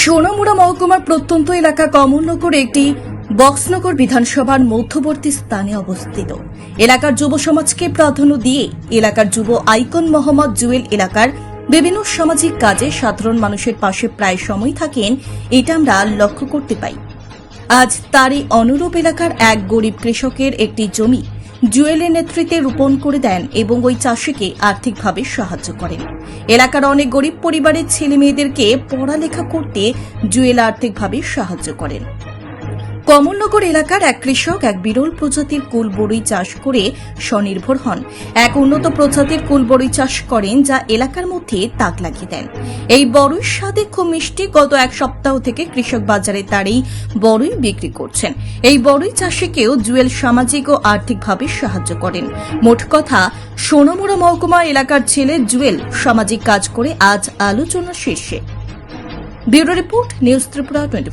সোনামুড়া মহকুমার প্রত্যন্ত এলাকা কমলনগর একটি বক্সনগর বিধানসভার মধ্যবর্তী স্থানে অবস্থিত। এলাকার যুব সমাজকে প্রাধান্য দিয়ে এলাকার যুব আইকন মোহাম্মদ জুয়েল এলাকার বিভিন্ন সামাজিক কাজে সাধারণ মানুষের পাশে প্রায় সময় থাকেন, এটা আমরা লক্ষ্য করতে পাই। আজ তারই অনুরূপ এলাকার এক গরিব কৃষকের একটি জমি জুয়েলের নেতৃত্বে রোপণ করে দেন এবং ওই চাষিকে আর্থিকভাবে সাহায্য করেন। এলাকার অনেক গরিব পরিবারের ছেলে মেয়েদেরকে পড়ালেখা করতে জুয়েল আর্থিকভাবে সাহায্য করেন। কমলনগর এলাকার এক কৃষক এক বিরল প্রজাতির কুল বড়ই চাষ করে স্বনির্ভর হন। এক উন্নত প্রজাতির কুল বড়ই চাষ করেন যা এলাকার মধ্যে তাক লাগিয়ে দেন। এই বড়ই স্বাদে খুব মিষ্টি গত এক সপ্তাহ থেকে কৃষক বাজারে তার এই বড়ই বিক্রি করছেন। এই বড়ই চাষিকেও জুয়েল সামাজিক ও আর্থিকভাবে সাহায্য করেন। মোট কথা, সোনামুড়া মহকুমা এলাকার ছেলে জুয়েল সামাজিক কাজ করে আজ আলোচনা শীর্ষে bureau report, news Tripura twenty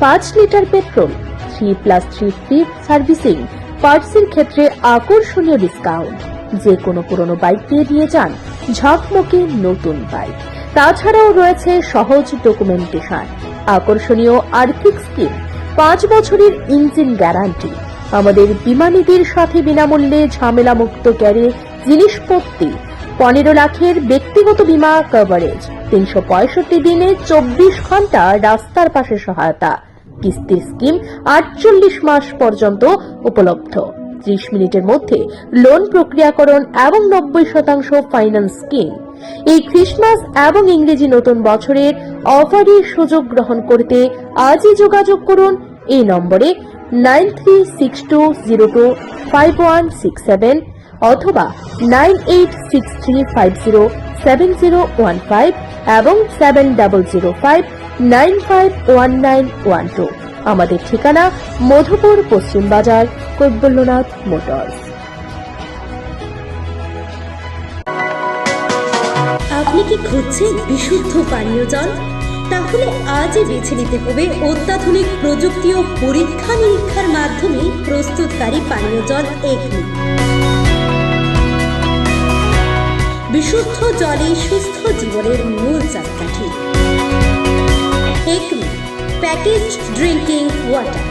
পাঁচ litre petrol three plus three free servicing পার্টসের ক্ষেত্রে আকর্ষণীয় ডিসকাউন্ট যে কোনো পুরনো বাইক দিয়ে দিয়ে যান, ঝকমকে নতুন বাইক তাছাড়াও রয়েছে সহজ ডকুমেন্টেশন আকর্ষণীয় আর্থিক স্কিম পাঁচ বছরের ইঞ্জিন গ্যারান্টি আমাদের বিমানীদের সাথে বিনামূল্যে ঝামেলামুক্ত ক্যারিয়ার জিনিসপত্তি পনেরো লাখের ব্যক্তিগত বীমা কভারেজ তিনশো পঁয়ষট্টি দিনে চব্বিশ ঘণ্টা রাস্তার পাশে সহায়তা, কিস্তির স্কিম আটচল্লিশ মাস পর্যন্ত উপলব্ধ। ত্রিশ মিনিটের মধ্যে লোন প্রক্রিয়াকরণ এবং নব্বই শতাংশ ফাইন্যান্স স্কিম এই ক্রিসমাস এবং ইংরেজি নতুন বছরের অফারের সুযোগ গ্রহণ করতে আজই যোগাযোগ করুন। এই নম্বরে nine three six two zero two five one six seven অথবা nine eight six three five zero seven zero one five এবং seven double zero five nine five one nine one two. আমাদের ঠিকানা মধুপুর পশ্চিম বাজার, কৈবল্যনাথ মোটরস। আপনি কি খুঁজছেন বিশুদ্ধ পানীয় জল? তাহলে আজই বেছে নিতে হবে অত্যাধুনিক প্রযুক্তি ও পরীক্ষা নিরীক্ষার মাধ্যমে প্রস্তুতকারী পানীয় জল এগনি। বিশুদ্ধ জলে সুস্থ জীবনের মূল চাকাঠি। এক প্যাকেজ ড্রিঙ্কিং ওয়াটার